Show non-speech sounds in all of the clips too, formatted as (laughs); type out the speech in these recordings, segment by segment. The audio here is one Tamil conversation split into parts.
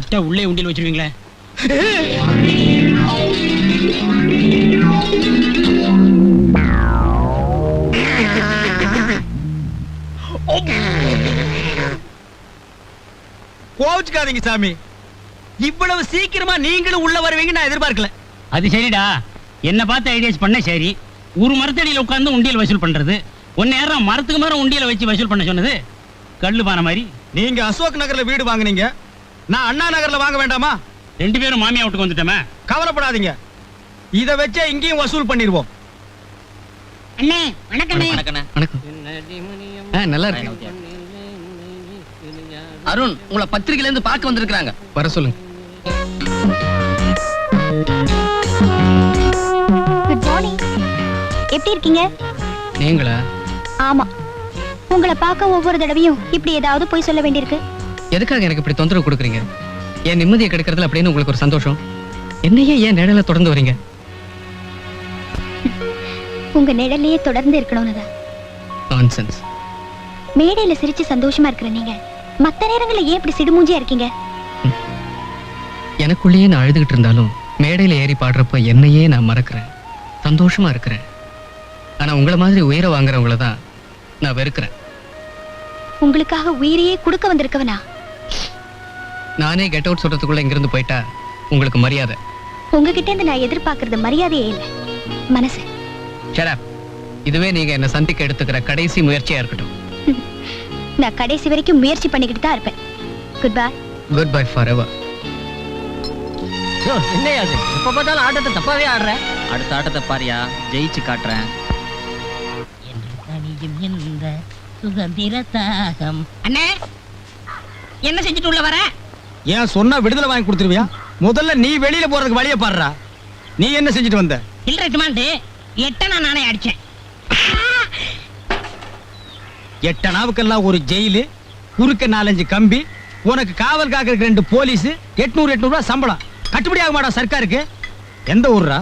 விட்டா உள்ளே உண்டியல் வச்சிருவீங்களே? கோவிச்சுக்காதீங்க சாமி. இவ்வளவு சீக்கிரமா நீங்களும் உள்ள வருவீங்க நான் எதிர்பார்க்கல. அது சரிடா. என்ன பார்த்து ஐடியாஸ் பண்ண சரி ஒரு மரத்தடியில உட்கார்ந்து உண்டியல் வசூல் பண்றது ஒன்னு நேரம் மரத்துக்கு மரம் உண்டியல வச்சு வசூல் பண்ண சொன்னது? கல்லு பானை மாதிரி. நீங்க அசோக் நகர்ல வீடு வாங்குனீங்க நான் அண்ணா நகர்ல வாங்க வேண்டாமா? ரெண்டு பேரும் மாமியா வீட்டுக்கு வந்துட்டோமே. கவலைப்படாதீங்க. இத வச்சே இங்கேயும் வசூல் பண்ணிடுவோம். அண்ணே வணக்கண்ணே வணக்கம் ஆ, நல்லா இருக்கு அருண் உங்களை பத்திரிகையில இருந்து பார்க்க வந்திருக்காங்க வர சொல்லுங்க. குட் மார்னிங் எப்படி இருக்கீங்க? நீங்களா? ஆமா. உங்களை பார்க்க ஒவ்வொரு தடவையும் இப்படி ஏதாவது போய் சொல்ல வேண்டியிருக்கு. எதுக்காக எனக்கு இப்படி தொந்தரவு கொடுக்குறீங்க? என் நிம்மதியை கெடுக்கிறதுல அப்படின்னு உங்களுக்கு ஒரு சந்தோஷம். என்னையே ஏன் நிழல தொடர்ந்து வரீங்க? உங்க நிழலையே தொடர்ந்து இருக்கணும்னு நான்சென்ஸ் மேடையில சிரிச்சு சந்தோஷமா இருக்கிற நீங்க மத்த நேரங்கள்ல ஏன் இப்படி சிடுமூஞ்சியா இருக்கீங்க? எனக்குள்ளேயே நான் அழுதுகிட்டு இருந்தாலும் மேடையில ஏறி பாடுறப்ப என்னையே நான் மறக்கிறேன். சந்தோஷமா இருக்கிறேன். ஆனா உங்களை மாதிரி உயர வாங்குறவங்கள தான் நான் வெறுக்கிறேன். உங்களுக்காக உயிரையே கொடுக்க வந்திருக்கவனா? நானே கெட் அவுட் சொல்றதுக்குள்ள இங்கிருந்து போயிட்டா உங்களுக்கு மரியாதை. உங்ககிட்ட இருந்து நான் எதிர்பார்க்கறது மரியாதையே இல்லை. மனசு. ஷராப் இதுவே நீங்க என்ன சந்திக்க எடுத்துக்கிற கடைசி முயற்சியா இருக்கட்டும். (laughs) நான் கடைசி வரைக்கும் முயற்சி பண்ணிக்கிட்டு தான் இருப்பேன். Good bye good bye forever என்னையா அது? எப்ப பார்த்தாலும் ஆட்டத்தை தப்பாவே ஆடுற. அடுத்த ஆட்டத்தை பாரியா? ஜெயிச்சு காட்டுறேன். இந்த சுதந்திர தாகம் அண்ணே என்ன செஞ்சுட்டு உள்ள வர? ஏன் சொன்னா விடுதலை வாங்கி கொடுத்துருவியா? முதல்ல நீ வெளியில போறதுக்கு வழிய பாடுறா நீ என்ன செஞ்சுட்டு வந்த? இல்ல டிமாண்டு எட்டனா நானே அடிச்சேன். எட்டனாவுக்கெல்லாம் ஒரு ஜெயிலு குறுக்க நாலஞ்சு கம்பி உனக்கு காவல் காக்கிறதுக்கு ரெண்டு போலீஸ் எட்நூறு எட்நூறு ரூபாய் சம்பளம். கட்டுப்படி ஆக மாட்டா சர்க்காருக்கு? எந்த ஊர்ரா?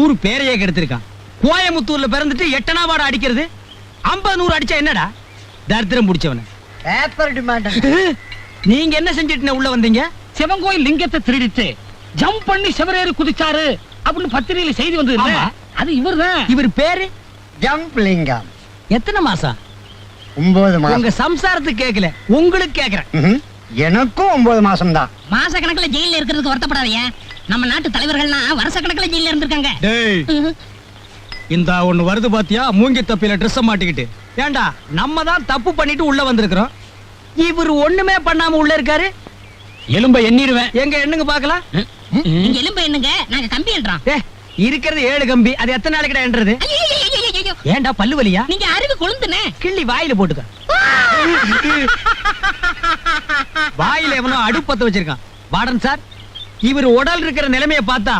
ஊர் பேரையே கெடுத்திருக்கான். கோயமுத்தூர்ல பிறந்துட்டு எட்டனாவாட அடிக்கிறது? ஐம்பது நூறு அடிச்சா என்னடா? தரித்திரம் பிடிச்சவன. பேப்பர் டிமாண்ட் (laughs) நீங்க என்ன செஞ்சுட்டு உள்ள வந்தீங்க? சிவங்கோயில் லிங்கத்தை திருடிட்டு ஜம்ப் பண்ணி சிவரேறி குதிச்சாரு அப்படின்னு பத்திரிகையில செய்தி வந்தது. அது இவர்தான். இவர் பேரு ஜம்ப் லிங்கம். எத்தனை மாசம்? ஒன்பது உங்க சம்சாரத்துக்கு கேக்கல உங்களுக்கு கேக்குறேன். எனக்கும் ஒன்பது மாசம் தான் மாச கணக்குல ஜெயில இருக்கிறதுக்கு வருத்தப்படாதீங்க. நம்ம நாட்டு தலைவர்கள்லாம் வருஷ கணக்குல ஜெயில இருந்திருக்காங்க. இந்த ஒண்ணு வருது பாத்தியா? மூங்கி தப்பில ட்ரெஸ் மாட்டிக்கிட்டு. ஏண்டா நம்ம தான் தப்பு பண்ணிட்டு உள்ள வந்திருக்கிறோம். இவர் ஒண்ணுமே பண்ணாம உள்ள இருக்காரு. எலும்ப எண்ணிடுவேன். எங்க எண்ணுங்க பாக்கலாம் நீங்க எலும்பு என்னங்க நாங்க கம்பி என்றோம் ஏ இருக்கிறது ஏழு கம்பி. அது எத்தனை நாளைக்கு என்றது ஏண்டா பல்லு வலியா? நீங்க அறிவு கொழுந்துனே கிள்ளி வாயில போட்டுக்க. வாயில எவனோ அடுப்பத்த வச்சிருக்கான். வார்டன் சார் இவர் உடல் இருக்கிற நிலைமைய பார்த்தா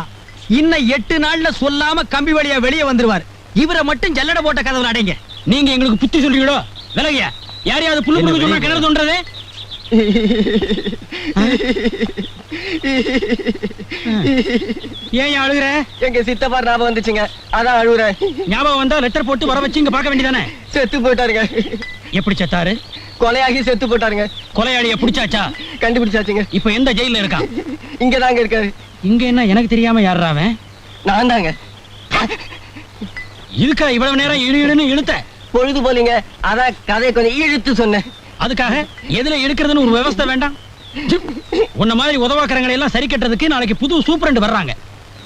இன்னும் எட்டு நாள்ல சொல்லாம கம்பி வழியா வெளியே வந்துருவார். இவரை மட்டும் ஜல்லடை போட்ட கதவுல அடைங்க. நீங்க எங்களுக்கு புத்தி சொல்றீங்களோ? விலகிய. யாரையாவது புல்லு புடுங்க சொன்னா கிணறு தோன்றது ஏன் அழுகுற? எங்க சித்தப்பா ஞாபகம் வந்துச்சுங்க. அதான் அழுகுறேன் ஞாபகம் வந்தா லெட்டர் போட்டு வர வச்சு இங்க பார்க்க வேண்டியதானே? செத்து போயிட்டாருங்க. எப்படி செத்தாரு? கொலையாகி செத்து போயிட்டாருங்க. கொலையாளிய பிடிச்சாச்சா? கண்டுபிடிச்சாச்சுங்க. இப்ப எந்த ஜெயில இருக்கான் இங்க தாங்க இருக்காரு. இங்க என்ன எனக்கு தெரியாம யாரா அவன்? நான் தாங்க. இதுக்கா இவ்வளவு நேரம் இழு இழுன்னு இழுத்த பொழுது போலீங்க அதான் கதையை கொஞ்சம் இழுத்து சொன்னேன் அதுக்காக எதுல எடுக்கிறதுன்னு ஒரு விவஸ்தை வேண்டாம் உன்ன மாதிரி உதவாக்கறங்களை எல்லாம் சரி கட்டுறதுக்கு நாளைக்கு புது சூப்பரண்ட் வர்றாங்க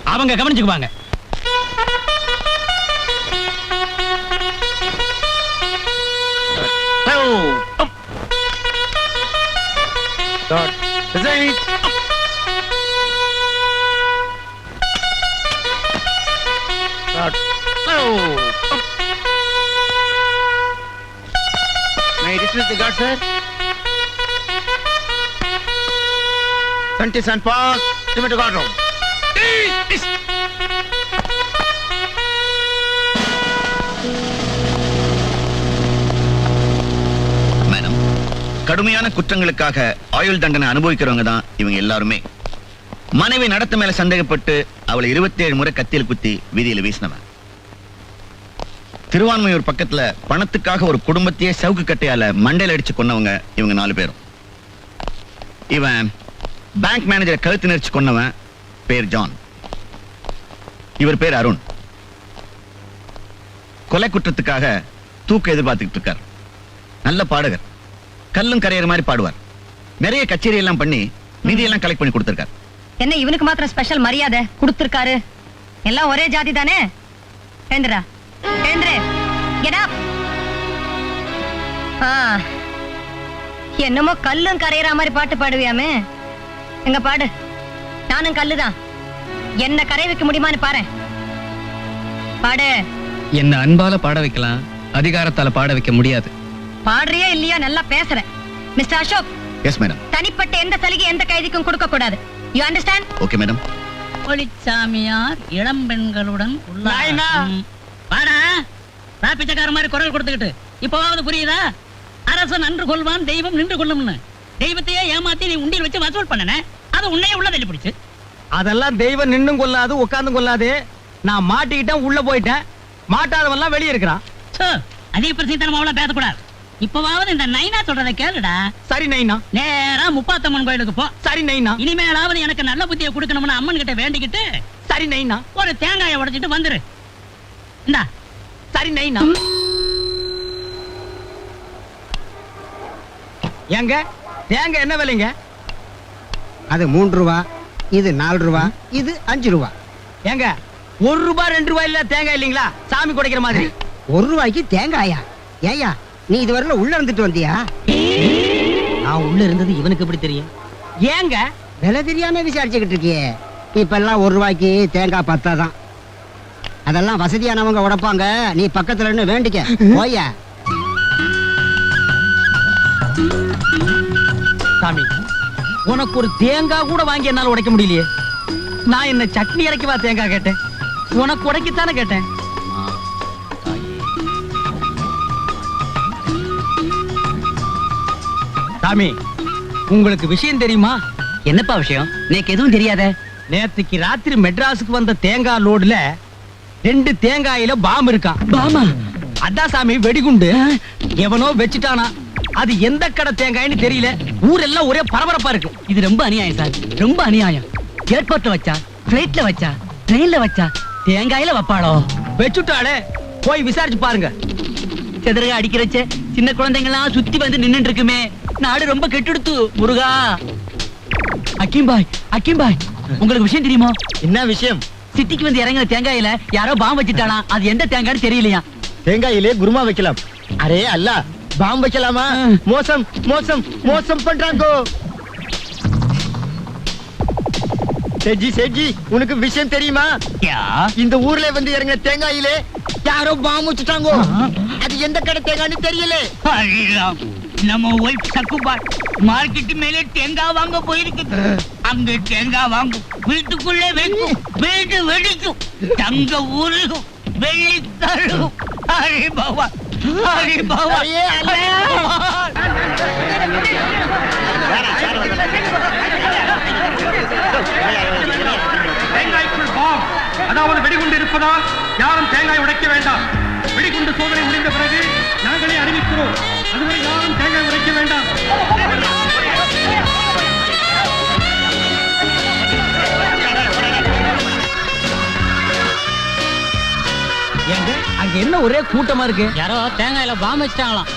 அவங்க கவனிச்சுக்குவாங்க Twenty-seven pass. Timothy guard room. Madam கடுமையான குற்றங்களுக்காக ஆயுள் தண்டனை அனுபவிக்கிறவங்க தான் இவங்க எல்லாருமே மனைவி நடத்த மேல சந்தேகப்பட்டு அவளை 27 முறை கத்தியில் குத்தி வீதியில் வீசினவன் திருவான்மையூர் பக்கத்துல பணத்துக்காக ஒரு குடும்பத்தையே சவுக்கு கட்டையால மண்டையில அடிச்சு கொன்னவங்க இவங்க நாலு பேரும். இவன் பேங்க் மேனேஜரை கழுத்து நெரிச்சு கொன்னவன் பேர் ஜான். இவர் பேர் அருண். கொலை குற்றத்துக்காக தூக்க எதிர்பார்த்துக்கிட்டு இருக்கார். நல்ல பாடகர். கல்லும் கரையிற மாதிரி பாடுவார். நிறைய கச்சேரி எல்லாம் பண்ணி நிதியெல்லாம் கலெக்ட் பண்ணி கொடுத்திருக்கார். என்ன இவனுக்கு மாத்திரம் ஸ்பெஷல் மரியாதை கொடுத்திருக்காரு? எல்லாம் ஒரே ஜாதி தானே? என்னமோ கல்லும் கரையிற மாதிரி பாட்டு பாடுவியாமே. எங்க பாடு. நானும் கல்லுதான். என்ன கரை வைக்க முடியுமான்னு பாரு. பாடு. என்ன அன்பால பாட வைக்கலாம். அதிகாரத்தால பாட வைக்க முடியாது. பாடுறியோ இல்லையோ நல்லா பேசுற. மிஸ்டர் அசோக் எஸ் மேடம் தனிப்பட்ட எந்த சலுகை எந்த கைதிக்கும் கொடுக்க கூடாது யூ அண்டர்ஸ்டாண்ட் ஓகே மேடம் ஒளிச்சாமியார் இளம் பெண்களுடன் நாயனா. உல்லாசம். வாடா. பிச்சைக்கார மாதிரி குரல் கொடுத்துக்கிட்டு. இப்பவாவது புரியுதா? அரசன் நன்று கொள்வான் தெய்வம் நின்று கொள்ளும்னு. தெய்வத்தையே ஏமாத்தி நீ உண்டியல் வச்சு வசூல் பண்ணன. அது உன்னையே உள்ள தள்ளி பிடிச்சு அதெல்லாம் தெய்வம் நின்னும் கொள்ளாது உட்கார்ந்தும் கொள்ளாது. நான் மாட்டிக்கிட்டேன் உள்ள போயிட்டேன். மாட்டாதவன்லாம் வெளியே இருக்கிறான். சோ அதிக பிரசித்தனம் அவ்வளவு பேசக்கூடாது. இப்பவாவது இந்த நைனா சொல்றதை கேளுடா. சரி நைனா. நேரா முப்பாத்தம்மன் கோயிலுக்கு போ. சரி நைனா. இனிமேலாவது எனக்கு நல்ல புத்தியை கொடுக்கணும்னு அம்மன் கிட்ட வேண்டிக்கிட்டு சரி நைனா. ஒரு தேங்காயை உடைச்சிட்டு வந்துரு. இந்தா சரி நைனா ஏங்க தேங்க என்ன விலைங்க? அது மூன்று ரூபா இது நாலு ரூபா இது அஞ்சு ரூபா. ஏங்க ஒரு ரூபாய் ரெண்டு ரூபாய் இல்ல தேங்காய் இல்லைங்களா? சாமி குடைக்கிற மாதிரி. ஒரு ரூபாய்க்கு தேங்காயா? ஏயா நீ இதுவரையில உள்ள இருந்துட்டு வந்தியா? நான் உள்ள இருந்தது இவனுக்கு எப்படி தெரியும்? ஏங்க விலை தெரியாம விசாரிச்சுக்கிட்டு இருக்கியே. இப்ப எல்லாம் ஒரு ரூபாய்க்கு தேங்காய் பத்தாதான். அதெல்லாம் வசதியானவங்க உடைப்பாங்க. நீ பக்கத்துல நின்னு வேண்டிக்க. போயா சாமி உனக்கு ஒரு தேங்காய் கூட வாங்கி என்னால உடைக்க முடியலையே. நான் என்ன சட்னி இறக்கவா தேங்காய் கேட்டேன்? உனக்கு உடைக்கத்தானே கேட்டேன்? சாமி உங்களுக்கு விஷயம் தெரியுமா? என்னப்பா விஷயம்? நேக்கு எதுவும் தெரியாத. நேத்துக்கு ராத்திரி மெட்ராஸுக்கு வந்த தேங்காய் லோடுல ரெண்டு தேங்காயில பாம் இருக்கான் பாமா? அதான் சாமி வெடிகுண்டு. எவனோ வச்சுட்டானா? அது எந்த கடை தேங்காய்னு தெரியல. ஊரெல்லாம் ஒரே பரபரப்பா இருக்கு. இது ரொம்ப அநியாயம் சார். ரொம்ப அநியாயம். ஏர்போர்ட்ல வச்சா பிளைட்ல வச்சா ட்ரெயின்ல வச்சா தேங்காயில வைப்பாளோ? வச்சுட்டாளே போய் விசாரிச்சு பாருங்க. செதறக அடிக்கிறச்ச சின்ன குழந்தைங்க எல்லாம் சுத்தி வந்து நின்னுட்டு இருக்குமே நாடு ரொம்ப கெட்டுடுத்து முருகா. அக்கிம் பாய் அக்கிம் பாய் உங்களுக்கு விஷயம் தெரியுமா? என்ன விஷயம்? சிட்டிக்கு வந்து இறங்குற தேங்காயில யாரோ பாம்பு வச்சுட்டானா? அது எந்த தேங்காய்னு தெரியலையா? தேங்காயிலே குருமா வைக்கலாம். அரே அல்ல பாம் வைக்கலாமா? மோசம் மோசம் மோசம் பண்றாங்கோ. சேஜி சேஜி உனக்கு விஷயம் தெரியுமா? இந்த ஊர்ல வந்து இறங்கின தேங்காயிலே யாரோ பாம் வச்சுட்டாங்கோ. அது எந்த கடை தேங்காய்னு தெரியல. நம்ம ஒய்ஃப் சக்குபாய் மார்க்கெட் மேலே தேங்காய் வாங்க போயிருக்கு. அங்க தேங்காய் வாங்கும். வீட்டுக்குள்ளே வைக்கும். வீடு வெடிக்கும். தங்க ஊருகும் வெள்ளி தருகும் ஹரி பகவான் ஹரி பகவான். தேங்காய்க்குள் பாம். அதாவது வெடிகுண்டு இருப்பதால் யாரும் தேங்காய் உடைக்க வேண்டாம். வெடிகுண்டு சோதனை முடிந்த பிறகு நாங்களே அறிவிக்கிறோம். அதுவரை யாரும் தேங்காய் உடைக்க வேண்டாம். அங்க என்ன ஒரே கூட்டமா இருக்கு? யாரோ தேங்காயில பாம்பு வச்சிட்டாங்களாம்.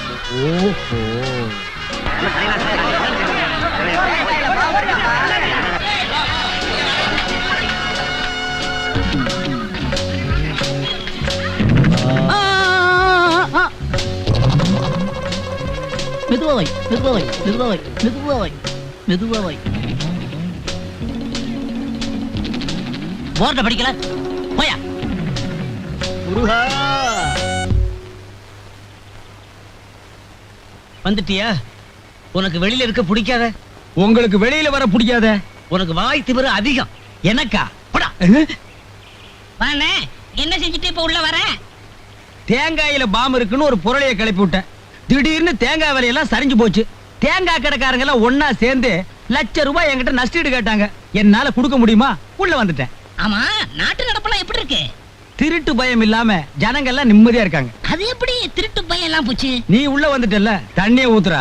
மெதுவாவை மெதுவாவை மெதுவாவை மெதுவாவை மெதுவாவை போர்ட படிக்கல. போயா. வந்துட்டியா? உனக்கு வெளியில இருக்க பிடிக்காத? உங்களுக்கு வெளியில வர பிடிக்காத? உனக்கு வாய் திமிரு அதிகம். எனக்கா? போடா. வாண்ணே, என்ன செஞ்சுட்டு இப்ப உள்ள வர? தேங்காயில பாம் இருக்குன்னு ஒரு புரளைய கிளப்பி விட்டேன். திடீர்னு தேங்காய் விலையெல்லாம் சரிஞ்சு போச்சு. தேங்காய் கடைக்காரங்க எல்லாம் ஒன்னா சேர்ந்து லட்ச ரூபாய் என்கிட்ட நஷ்டீடு கேட்டாங்க. என்னால கொடுக்க முடியுமா? உள்ள வந்துட்டேன். ஆமா நாட்டு நடப்பெல்லாம் எப்படி இருக்கு? திருட்டு பயம் இல்லாம ஜனங்க எல்லாம் நிம்மதியா இருக்காங்க. அது எப்படி திருட்டு பையன் எல்லாம் போச்சு? நீ உள்ள வந்துட்டல்ல தண்ணிய ஊத்துறா.